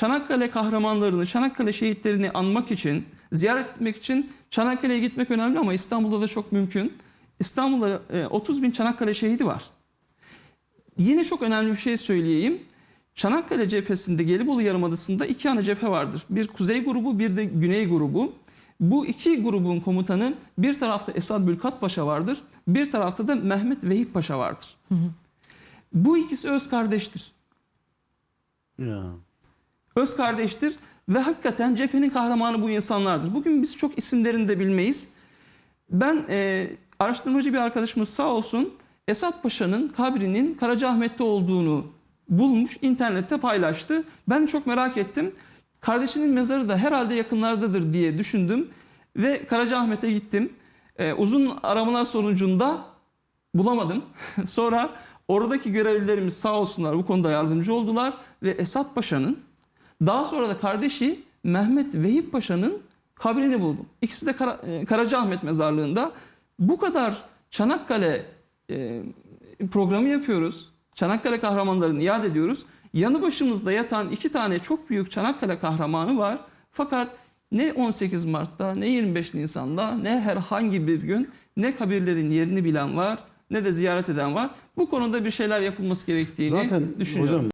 Çanakkale kahramanlarını, Çanakkale şehitlerini anmak için, ziyaret etmek için Çanakkale'ye gitmek önemli ama İstanbul'da da çok mümkün. İstanbul'da e, 30 bin Çanakkale şehidi var. Yine çok önemli bir şey söyleyeyim. Çanakkale cephesinde Gelibolu Yarımadası'nda iki ana cephe vardır. Bir kuzey grubu bir de güney grubu. Bu iki grubun komutanı bir tarafta Esad Bülkat Paşa vardır. Bir tarafta da Mehmet Vehip Paşa vardır. Bu ikisi öz kardeştir. Ya. Öz kardeştir ve hakikaten cephenin kahramanı bu insanlardır. Bugün biz çok isimlerini de bilmeyiz. Ben e, araştırmacı bir arkadaşımız sağ olsun Esat Paşa'nın kabrinin Karacaahmet'te olduğunu bulmuş, internette paylaştı. Ben çok merak ettim. Kardeşinin mezarı da herhalde yakınlardadır diye düşündüm ve Karacaahmet'e gittim. E, uzun aramalar sonucunda bulamadım. Sonra oradaki görevlilerimiz sağ olsunlar bu konuda yardımcı oldular ve Esat Paşa'nın daha sonra da kardeşi Mehmet Vehip Paşa'nın kabrini buldum. İkisi de Kara, e, Karacaahmet mezarlığında. Bu kadar Çanakkale e, programı yapıyoruz. Çanakkale kahramanlarını iade ediyoruz. Yanı başımızda yatan iki tane çok büyük Çanakkale kahramanı var. Fakat ne 18 Mart'ta ne 25 Nisan'da ne herhangi bir gün ne kabirlerin yerini bilen var ne de ziyaret eden var. Bu konuda bir şeyler yapılması gerektiğini Zaten düşünüyorum. hocam